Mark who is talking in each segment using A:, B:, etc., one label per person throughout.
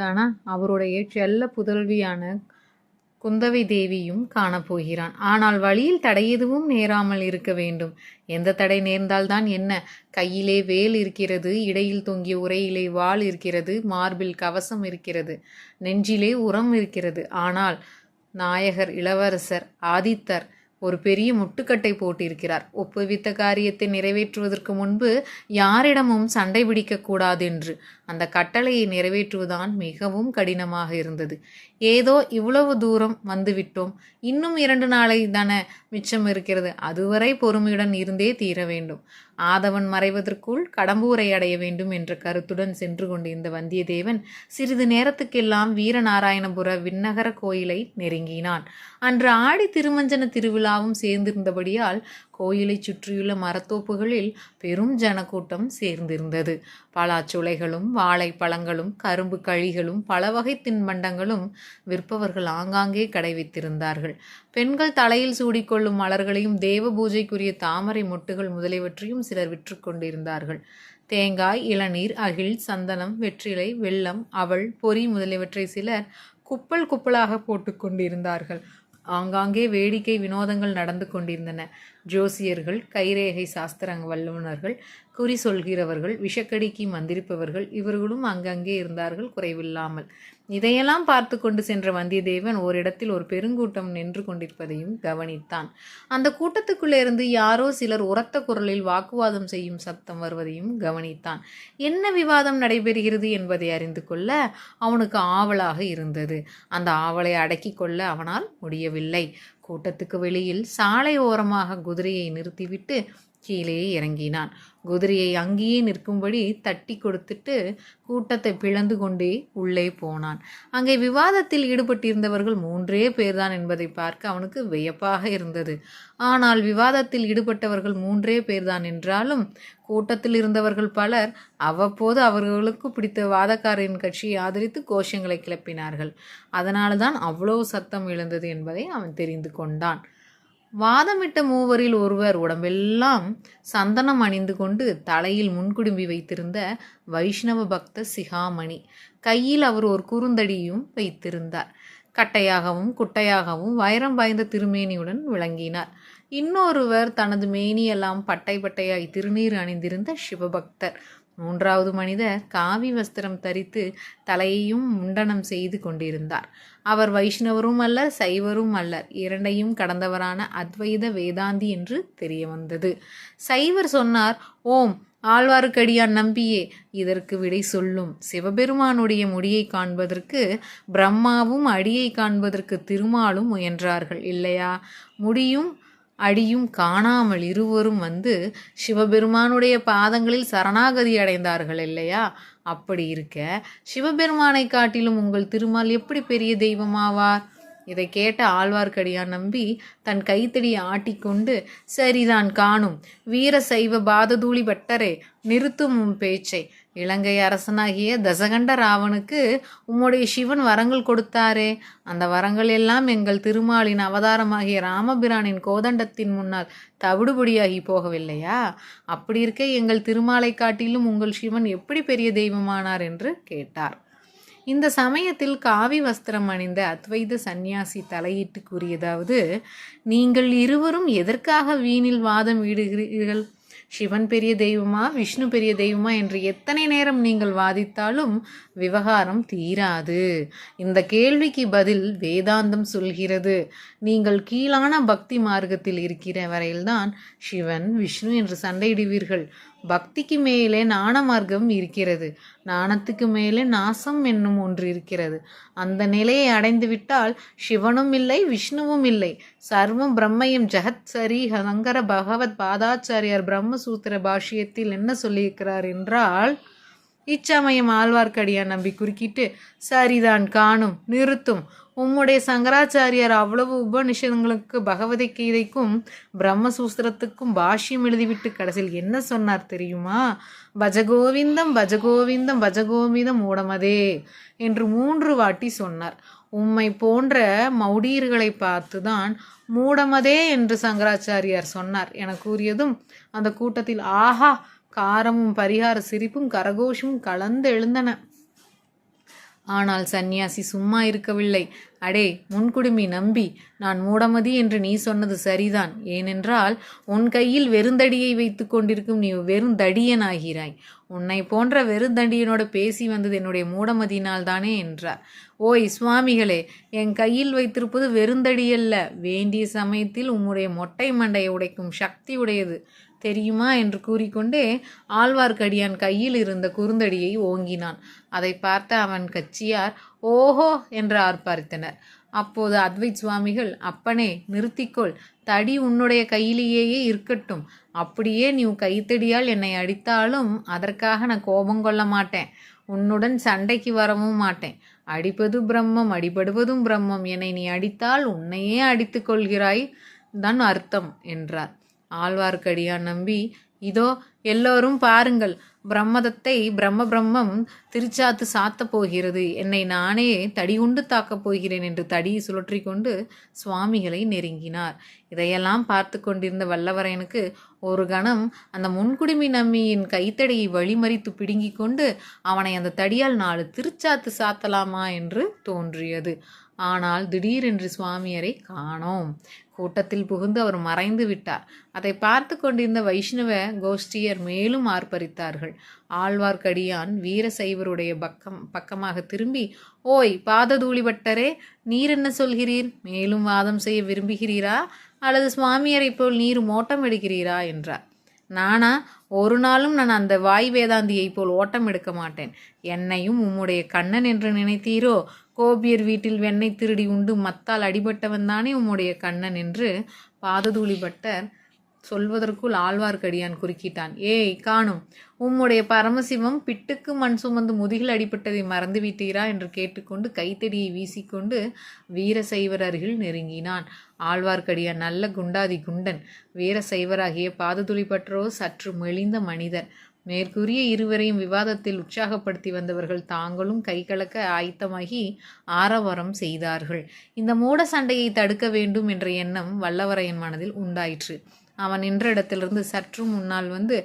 A: தானா அவருடைய செல்ல புதல்வியான குந்தவை தேவியும் காணப்போகிறான் ஆனால் வழியில் தடை எதுவும் நேராமல் இருக்க வேண்டும் எந்த தடை நேர்ந்தால்தான் என்ன கையிலே வேல் இருக்கிறது இடையில் தொங்கிய உரையிலே வாள் இருக்கிறது மார்பில் கவசம் இருக்கிறது நெஞ்சிலே உரம் இருக்கிறது ஆனால் நாயகர் இளவரசர் ஆதித்தர் ஒரு பெரிய முட்டுக்கட்டை போட்டிருக்கிறார் ஒப்புவித்த காரியத்தை நிறைவேற்றுவதற்கு முன்பு யாரிடமும் சண்டை பிடிக்கக்கூடாதென்று அந்த கட்டளையை நிறைவேற்றுவதுதான் மிகவும் கடினமாக இருந்தது ஏதோ இவ்வளவு தூரம் வந்துவிட்டோம் இன்னும் இரண்டு நாளை தானே மிச்சம் இருக்கிறது அதுவரை பொறுமையுடன் இருந்தே தீர வேண்டும் ஆதவன் மறைவதற்குள் கடம்பூரை அடைய வேண்டும் என்ற கருத்துடன் சென்று கொண்டிருந்த வந்தியத்தேவன் சிறிது நேரத்துக்கெல்லாம் வீரநாராயணபுர விண்ணகர கோயிலை நெருங்கினான் அன்று ஆடி திருமஞ்சன திருவிழாவும் சேர்ந்திருந்தபடியால் கோயிலைச் சுற்றியுள்ள மரத்தோப்புகளில் பெரும் ஜனக்கூட்டம் சேர்ந்திருந்தது பலாச்சுளைகளும் வாழைப்பழங்களும் கரும்பு கழிகளும் பல வகை தின்பண்டங்களும் விற்பவர்கள் ஆங்காங்கே கடை வைத்திருந்தார்கள் பெண்கள் தலையில் சூடிக்கொள்ளும் மலர்களையும் தேவ பூஜைக்குரிய தாமரை மொட்டுகள் முதலியவற்றையும் சிலர் விற்று கொண்டிருந்தார்கள் தேங்காய் இளநீர் அகில் சந்தனம் வெற்றிலை வெள்ளம் அவள் பொறி முதலியவற்றை சிலர் குப்பல் குப்பலாக போட்டுக்கொண்டிருந்தார்கள் ஆங்காங்கே வேடிக்கை வினோதங்கள் நடந்து கொண்டிருந்தன ஜோசியர்கள் கைரேகை சாஸ்திரங்க வல்லுநர்கள் குறி சொல்கிறவர்கள் விஷக்கடிக்கு மந்திரிப்பவர்கள் இவர்களும் அங்கங்கே இருந்தார்கள் குறைவில்லாமல் இதையெல்லாம் பார்த்து கொண்டு சென்ற வந்தியத்தேவன் ஓரிடத்தில் ஒரு பெருங்கூட்டம் நின்று கொண்டிருப்பதையும் கவனித்தான் அந்த கூட்டத்துக்குள்ளே இருந்து யாரோ சிலர் உரத்த குரலில் வாக்குவாதம் செய்யும் சத்தம் வருவதையும் கவனித்தான் என்ன விவாதம் நடைபெறுகிறது என்பதை அறிந்து கொள்ள அவனுக்கு ஆவலாக இருந்தது அந்த ஆவலை அடக்கி கொள்ள அவனால் முடியவில்லை கூட்டத்துக்கு வெளியில் சாலை ஓரமாக குதிரையை நிறுத்திவிட்டு கீழே இறங்கினான் குதிரையை அங்கேயே நிற்கும்படி தட்டி கொடுத்துட்டு கூட்டத்தை பிளந்து கொண்டே உள்ளே போனான் அங்கே விவாதத்தில் ஈடுபட்டிருந்தவர்கள் மூன்றே பேர்தான் என்பதை பார்க்க அவனுக்கு வியப்பாக இருந்தது ஆனால் விவாதத்தில் ஈடுபட்டவர்கள் மூன்றே பேர்தான் என்றாலும் கூட்டத்தில் இருந்தவர்கள் பலர் அவ்வப்போது அவர்களுக்கு பிடித்த வாதக்காரரின் கட்சியை ஆதரித்து கோஷங்களை கிளப்பினார்கள் அதனால்தான் தான் அவ்வளோ சத்தம் எழுந்தது என்பதை அவன் தெரிந்து கொண்டான் வாதமிட்ட மூவரில் ஒருவர் உடம்பெல்லாம் சந்தனம் அணிந்து கொண்டு தலையில் முன்குடும்பி வைத்திருந்த வைஷ்ணவ பக்த சிகாமணி கையில் அவர் ஒரு குறுந்தடியும் வைத்திருந்தார் கட்டையாகவும் குட்டையாகவும் வைரம் பாய்ந்த திருமேனியுடன் விளங்கினார் இன்னொருவர் தனது மேனியெல்லாம் பட்டை பட்டையாய் திருநீர் அணிந்திருந்த சிவபக்தர் மூன்றாவது மனிதர் காவி வஸ்திரம் தரித்து தலையையும் முண்டனம் செய்து கொண்டிருந்தார் அவர் வைஷ்ணவரும் அல்ல சைவரும் அல்லர் இரண்டையும் கடந்தவரான அத்வைத வேதாந்தி என்று தெரிய வந்தது சைவர் சொன்னார் ஓம் ஆழ்வாருக்கடியான் நம்பியே இதற்கு விடை சொல்லும் சிவபெருமானுடைய முடியை காண்பதற்கு பிரம்மாவும் அடியை காண்பதற்கு திருமாலும் முயன்றார்கள் இல்லையா முடியும் அடியும் காணாமல் இருவரும் வந்து சிவபெருமானுடைய பாதங்களில் சரணாகதி அடைந்தார்கள் இல்லையா அப்படி இருக்க சிவபெருமானை காட்டிலும் உங்கள் திருமால் எப்படி பெரிய தெய்வமாவார் இதை கேட்ட ஆழ்வார்க்கடியான் நம்பி தன் கைத்தடியை ஆட்டிக்கொண்டு சரிதான் காணும் வீர சைவ பாததூளி பட்டரே நிறுத்தும் பேச்சை இலங்கை அரசனாகிய தசகண்ட ராவனுக்கு உம்முடைய சிவன் வரங்கள் கொடுத்தாரே அந்த வரங்கள் எல்லாம் எங்கள் திருமாலின் அவதாரமாகிய ராமபிரானின் கோதண்டத்தின் முன்னால் தவிடுபடியாகி போகவில்லையா அப்படி இருக்க எங்கள் திருமாலை காட்டிலும் உங்கள் சிவன் எப்படி பெரிய தெய்வமானார் என்று கேட்டார் இந்த சமயத்தில் காவி வஸ்திரம் அணிந்த அத்வைத சந்நியாசி தலையிட்டு கூறியதாவது நீங்கள் இருவரும் எதற்காக வீணில் வாதம் ஈடுகிறீர்கள் சிவன் பெரிய தெய்வமா விஷ்ணு பெரிய தெய்வமா என்று எத்தனை நேரம் நீங்கள் வாதித்தாலும் விவகாரம் தீராது இந்த கேள்விக்கு பதில் வேதாந்தம் சொல்கிறது நீங்கள் கீழான பக்தி மார்க்கத்தில் இருக்கிற வரையில்தான் சிவன் விஷ்ணு என்று சண்டையிடுவீர்கள் பக்திக்கு மேலே நாண மார்க்கம் இருக்கிறது நாணத்துக்கு மேலே நாசம் என்னும் ஒன்று இருக்கிறது அந்த நிலையை அடைந்துவிட்டால் சிவனும் இல்லை விஷ்ணுவும் இல்லை சர்வம் பிரம்மையும் ஜகத் சரி சங்கர பகவத் பாதாச்சாரியார் பிரம்மசூத்திர பாஷ்யத்தில் என்ன சொல்லியிருக்கிறார் என்றால் இச்சமயம் ஆழ்வார்க்கடியான் நம்பி குறுக்கிட்டு சரிதான் காணும் நிறுத்தும் உம்முடைய சங்கராச்சாரியார் அவ்வளவு உபநிஷதங்களுக்கு பகவதை கீதைக்கும் பிரம்மசூஸ்திரத்துக்கும் பாஷ்யம் எழுதிவிட்டு கடைசியில் என்ன சொன்னார் தெரியுமா பஜகோவிந்தம் பஜகோவிந்தம் பஜகோவிந்தம் ஓடமதே என்று மூன்று வாட்டி சொன்னார் உம்மை போன்ற மௌடீர்களை பார்த்துதான் மூடமதே என்று சங்கராச்சாரியார் சொன்னார் என கூறியதும் அந்த கூட்டத்தில் ஆஹா காரமும் பரிகார சிரிப்பும் கரகோஷமும் கலந்து எழுந்தன ஆனால் சந்நியாசி சும்மா இருக்கவில்லை அடே முன்குடுமி நம்பி நான் மூடமதி என்று நீ சொன்னது சரிதான் ஏனென்றால் உன் கையில் வெறுந்தடியை வைத்து கொண்டிருக்கும் நீ வெறுந்தடியனாகிறாய் உன்னை போன்ற வெறுந்தடியனோடு பேசி வந்தது என்னுடைய மூடமதியினால் தானே என்றார் ஓய் சுவாமிகளே என் கையில் வைத்திருப்பது வெறுந்தடியல்ல வேண்டிய சமயத்தில் உம்முடைய மொட்டை மண்டையை உடைக்கும் சக்தி உடையது தெரியுமா என்று கூறிக்கொண்டே ஆழ்வார்க்கடியான் கையில் இருந்த குறுந்தடியை ஓங்கினான் அதை பார்த்த அவன் கட்சியார் ஓஹோ என்று ஆர்ப்பாரித்தனர் அப்போது அத்வைத் சுவாமிகள் அப்பனே நிறுத்திக்கொள் தடி உன்னுடைய கையிலேயே இருக்கட்டும் அப்படியே நீ கைத்தடியால் என்னை அடித்தாலும் அதற்காக நான் கோபம் கொள்ள மாட்டேன் உன்னுடன் சண்டைக்கு வரவும் மாட்டேன் அடிப்பது பிரம்மம் அடிபடுவதும் பிரம்மம் என்னை நீ அடித்தால் உன்னையே அடித்து கொள்கிறாய் தான் அர்த்தம் என்றார் ஆழ்வார்க்கடியான் நம்பி இதோ எல்லோரும் பாருங்கள் பிரம்மதத்தை பிரம்ம பிரம்மம் திருச்சாத்து சாத்தப் போகிறது என்னை நானே தடிகுண்டு தாக்கப் போகிறேன் என்று தடியை சுழற்றி கொண்டு சுவாமிகளை நெருங்கினார் இதையெல்லாம் பார்த்து கொண்டிருந்த வல்லவரையனுக்கு ஒரு கணம் அந்த முன்குடுமி நம்பியின் கைத்தடியை வழிமறித்து பிடுங்கிக் கொண்டு அவனை அந்த தடியால் நாலு திருச்சாத்து சாத்தலாமா என்று தோன்றியது ஆனால் திடீரென்று சுவாமியரை காணோம் கூட்டத்தில் புகுந்து அவர் மறைந்து விட்டார் அதை பார்த்து கொண்டிருந்த வைஷ்ணவ கோஷ்டியர் மேலும் ஆர்ப்பரித்தார்கள் ஆழ்வார்க்கடியான் வீரசைவருடைய பக்கம் பக்கமாக திரும்பி ஓய் பாததூளிபட்டரே நீர் என்ன சொல்கிறீர் மேலும் வாதம் செய்ய விரும்புகிறீரா அல்லது சுவாமியரை போல் நீர் மோட்டம் எடுக்கிறீரா என்றார் நானா ஒரு நாளும் நான் அந்த வாய் வேதாந்தியை போல் ஓட்டம் எடுக்க மாட்டேன் என்னையும் உம்முடைய கண்ணன் என்று நினைத்தீரோ கோபியர் வீட்டில் வெண்ணெய் திருடி உண்டு மத்தால் அடிபட்டவன் தானே உம்முடைய கண்ணன் என்று பாததூளிபட்டர் சொல்வதற்குள் ஆழ்வார்க்கடியான் குறுக்கிட்டான் ஏய் காணும் உம்முடைய பரமசிவம் பிட்டுக்கு மண் சுமந்து முதுகில் அடிபட்டதை மறந்து விட்டீரா என்று கேட்டுக்கொண்டு கைத்தடியை வீசிக்கொண்டு வீரசைவர் அருகில் நெருங்கினான் ஆழ்வார்க்கடியான் நல்ல குண்டாதி குண்டன் வீரசைவராகிய பாததுளி பற்றோ சற்று மெலிந்த மனிதர் மேற்கூறிய இருவரையும் விவாதத்தில் உற்சாகப்படுத்தி வந்தவர்கள் தாங்களும் கைகலக்க ஆயத்தமாகி ஆரவாரம் செய்தார்கள் இந்த மூட சண்டையை தடுக்க வேண்டும் என்ற எண்ணம் வல்லவரையன் மனதில் உண்டாயிற்று அவன் நின்ற இடத்திலிருந்து சற்று முன்னால் வந்து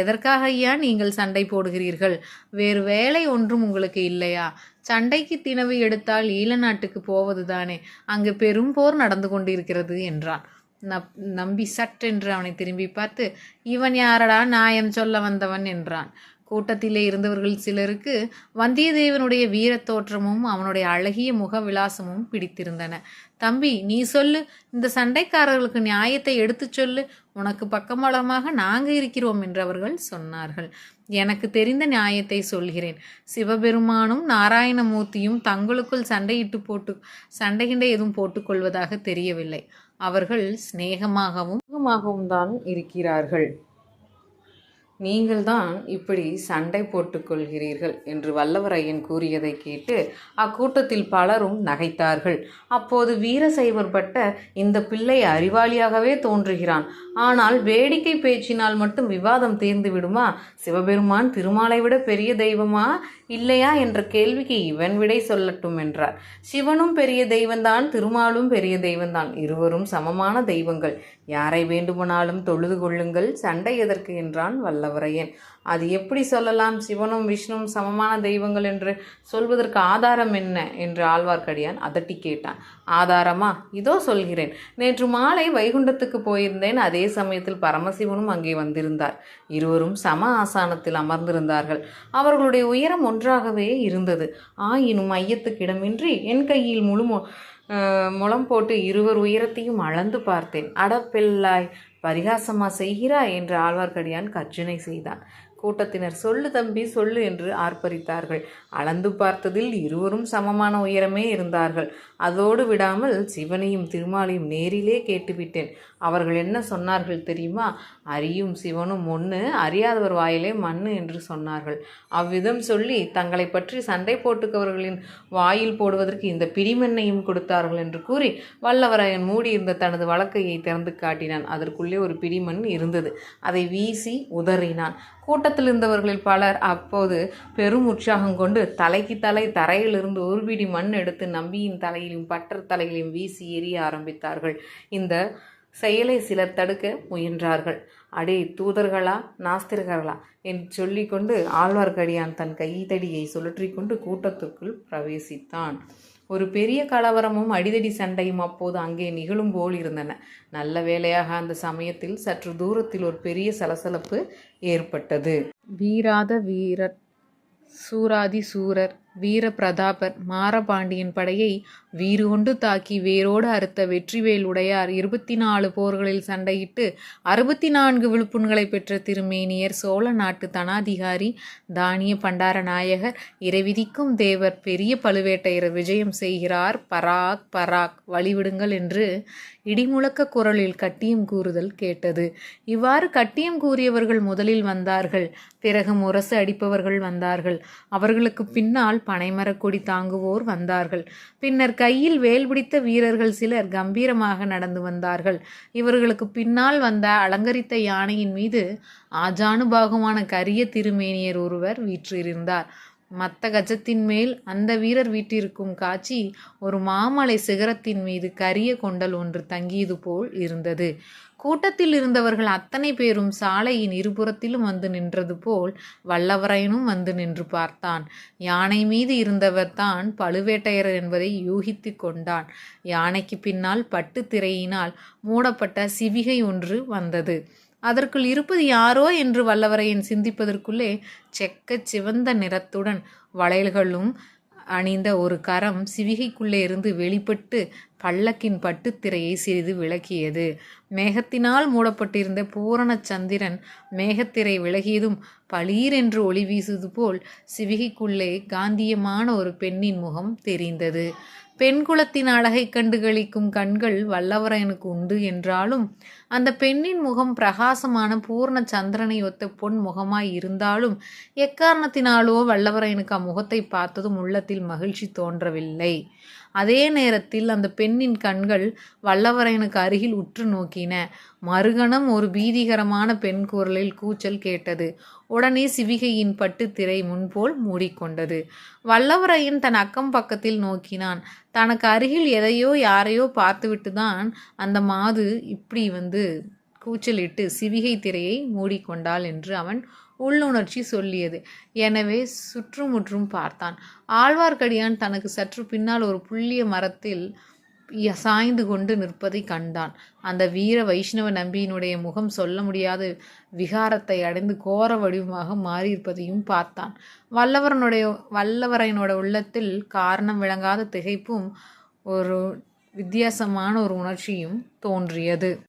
A: எதற்காக ஐயா நீங்கள் சண்டை போடுகிறீர்கள் வேறு வேலை ஒன்றும் உங்களுக்கு இல்லையா சண்டைக்கு தினவு எடுத்தால் ஈழ நாட்டுக்கு போவதுதானே அங்கு பெரும் போர் நடந்து கொண்டிருக்கிறது என்றான் நப் நம்பி சட்டென்று அவனை திரும்பி பார்த்து இவன் யாரடா நாயம் சொல்ல வந்தவன் என்றான் கூட்டத்திலே இருந்தவர்கள் சிலருக்கு வந்தியத்தேவனுடைய வீரத் தோற்றமும் அவனுடைய அழகிய முக விலாசமும் பிடித்திருந்தன தம்பி நீ சொல்லு இந்த சண்டைக்காரர்களுக்கு நியாயத்தை எடுத்துச் சொல்லு உனக்கு பக்கமலமாக நாங்கள் இருக்கிறோம் என்றவர்கள் சொன்னார்கள் எனக்கு தெரிந்த நியாயத்தை சொல்கிறேன் சிவபெருமானும் நாராயணமூர்த்தியும் தங்களுக்குள் சண்டையிட்டு போட்டு சண்டைகிண்டை எதுவும் போட்டுக்கொள்வதாக தெரியவில்லை அவர்கள் சிநேகமாகவும் தான் இருக்கிறார்கள் நீங்கள்தான் இப்படி சண்டை போட்டுக்கொள்கிறீர்கள் என்று வல்லவரையன் கூறியதை கேட்டு அக்கூட்டத்தில் பலரும் நகைத்தார்கள் அப்போது வீரசைவர் பட்ட இந்த பிள்ளை அறிவாளியாகவே தோன்றுகிறான் ஆனால் வேடிக்கை பேச்சினால் மட்டும் விவாதம் தீர்ந்து விடுமா சிவபெருமான் திருமாலை விட பெரிய தெய்வமா இல்லையா என்ற கேள்விக்கு இவன் விடை சொல்லட்டும் என்றார் சிவனும் பெரிய தெய்வந்தான் திருமாலும் பெரிய தெய்வந்தான் இருவரும் சமமான தெய்வங்கள் யாரை வேண்டுமானாலும் தொழுது கொள்ளுங்கள் சண்டை எதற்கு என்றான் வல்லவரையன் அது எப்படி சொல்லலாம் சிவனும் விஷ்ணுவும் சமமான தெய்வங்கள் என்று சொல்வதற்கு ஆதாரம் என்ன என்று ஆழ்வார்க்கடியான் அதட்டி கேட்டான் ஆதாரமா இதோ சொல்கிறேன் நேற்று மாலை வைகுண்டத்துக்கு போயிருந்தேன் அதே அதே சமயத்தில் பரமசிவனும் அங்கே வந்திருந்தார் இருவரும் சம ஆசானத்தில் அமர்ந்திருந்தார்கள் அவர்களுடைய உயரம் ஒன்றாகவே இருந்தது ஆயினும் ஐயத்துக்கிடமின்றி என் கையில் முழு முளம் போட்டு இருவர் உயரத்தையும் அளந்து பார்த்தேன் அடப்பெல்லாய் பரிகாசமா செய்கிறாய் என்று ஆழ்வார்க்கடியான் கர்ஜனை செய்தான் கூட்டத்தினர் சொல்லு தம்பி சொல்லு என்று ஆர்ப்பரித்தார்கள் அளந்து பார்த்ததில் இருவரும் சமமான உயரமே இருந்தார்கள் அதோடு விடாமல் சிவனையும் திருமாலையும் நேரிலே கேட்டுவிட்டேன் அவர்கள் என்ன சொன்னார்கள் தெரியுமா அறியும் சிவனும் ஒன்று அறியாதவர் வாயிலே மண்ணு என்று சொன்னார்கள் அவ்விதம் சொல்லி தங்களை பற்றி சண்டை போட்டுக்கவர்களின் வாயில் போடுவதற்கு இந்த பிடிமண்ணையும் கொடுத்தார்கள் என்று கூறி வல்லவராயன் மூடியிருந்த தனது வழக்கையை திறந்து காட்டினான் அதற்குள்ளே ஒரு பிடிமண் இருந்தது அதை வீசி உதறினான் கூட்டத்தில் இருந்தவர்களில் பலர் அப்போது பெரும் உற்சாகம் கொண்டு தலைக்கு தலை தரையிலிருந்து ஒரு பிடி மண் எடுத்து நம்பியின் தலையிலும் பட்டர் தலையிலும் வீசி எரிய ஆரம்பித்தார்கள் இந்த செயலை சிலர் தடுக்க முயன்றார்கள் அடே தூதர்களா நாஸ்திரர்களா என்று சொல்லிக்கொண்டு ஆழ்வார்க்கடியான் தன் கைத்தடியை சுழற்றி கொண்டு கூட்டத்துக்குள் பிரவேசித்தான் ஒரு பெரிய கலவரமும் அடிதடி சண்டையும் அப்போது அங்கே நிகழும் போல் இருந்தன நல்ல வேளையாக அந்த சமயத்தில் சற்று தூரத்தில் ஒரு பெரிய சலசலப்பு ஏற்பட்டது வீராத வீரர் சூராதி சூரர் வீரபிரதாபர் மாரபாண்டியன் படையை வீறு கொண்டு தாக்கி வேரோடு அறுத்த வெற்றிவேல் உடையார் இருபத்தி நாலு போர்களில் சண்டையிட்டு அறுபத்தி நான்கு விழுப்புண்களை பெற்ற திருமேனியர் சோழ நாட்டு தனாதிகாரி தானிய பண்டார நாயகர் இறைவிதிக்கும் தேவர் பெரிய பழுவேட்டையர் விஜயம் செய்கிறார் பராக் பராக் வழிவிடுங்கள் என்று இடிமுழக்க குரலில் கட்டியம் கூறுதல் கேட்டது இவ்வாறு கட்டியம் கூறியவர்கள் முதலில் வந்தார்கள் பிறகு முரசு அடிப்பவர்கள் வந்தார்கள் அவர்களுக்கு பின்னால் பனைமரக்கொடி தாங்குவோர் வந்தார்கள் பின்னர் கையில் வேல் பிடித்த வீரர்கள் சிலர் கம்பீரமாக நடந்து வந்தார்கள் இவர்களுக்கு பின்னால் வந்த அலங்கரித்த யானையின் மீது ஆஜானுபாகுமான கரிய திருமேனியர் ஒருவர் வீற்றிருந்தார் மத்த கஜத்தின் மேல் அந்த வீரர் வீட்டிருக்கும் காட்சி ஒரு மாமலை சிகரத்தின் மீது கரிய கொண்டல் ஒன்று தங்கியது போல் இருந்தது கூட்டத்தில் இருந்தவர்கள் அத்தனை பேரும் சாலையின் இருபுறத்திலும் வந்து நின்றது போல் வல்லவரையனும் வந்து நின்று பார்த்தான் யானை மீது இருந்தவர் தான் பழுவேட்டையர் என்பதை யூகித்து கொண்டான் யானைக்கு பின்னால் பட்டு திரையினால் மூடப்பட்ட சிவிகை ஒன்று வந்தது அதற்குள் இருப்பது யாரோ என்று வல்லவரையன் சிந்திப்பதற்குள்ளே செக்க சிவந்த நிறத்துடன் வளையல்களும் அணிந்த ஒரு கரம் சிவிகைக்குள்ளே இருந்து வெளிப்பட்டு பல்லக்கின் பட்டுத்திரையை சிறிது விளக்கியது மேகத்தினால் மூடப்பட்டிருந்த பூரண சந்திரன் மேகத்திரை விலகியதும் பளீர் என்று ஒளி வீசுவது போல் சிவிகைக்குள்ளே காந்தியமான ஒரு பெண்ணின் முகம் தெரிந்தது பெண் குலத்தின் அழகை கண்டு கழிக்கும் கண்கள் வல்லவரனுக்கு உண்டு என்றாலும் அந்த பெண்ணின் முகம் பிரகாசமான பூர்ண சந்திரனை ஒத்த பொன் முகமாய் இருந்தாலும் எக்காரணத்தினாலோ வல்லவரையனுக்கு அம்முகத்தை பார்த்ததும் உள்ளத்தில் மகிழ்ச்சி தோன்றவில்லை அதே நேரத்தில் அந்த பெண்ணின் கண்கள் வல்லவரையனுக்கு அருகில் உற்று நோக்கின மறுகணம் ஒரு பீதிகரமான பெண் குரலில் கூச்சல் கேட்டது உடனே சிவிகையின் பட்டு திரை முன்போல் மூடிக்கொண்டது வல்லவரையன் தன் அக்கம் பக்கத்தில் நோக்கினான் தனக்கு அருகில் எதையோ யாரையோ பார்த்துவிட்டு தான் அந்த மாது இப்படி வந்து கூச்சலிட்டு சிவிகை திரையை மூடிக்கொண்டாள் என்று அவன் உள்ளுணர்ச்சி சொல்லியது எனவே சுற்றுமுற்றும் பார்த்தான் ஆழ்வார்க்கடியான் தனக்கு சற்று பின்னால் ஒரு புள்ளிய மரத்தில் சாய்ந்து கொண்டு நிற்பதை கண்டான் அந்த வீர வைஷ்ணவ நம்பியினுடைய முகம் சொல்ல முடியாத விகாரத்தை அடைந்து கோர வடிவமாக மாறியிருப்பதையும் பார்த்தான் வல்லவரனுடைய வல்லவரையனோட உள்ளத்தில் காரணம் விளங்காத திகைப்பும் ஒரு வித்தியாசமான ஒரு உணர்ச்சியும் தோன்றியது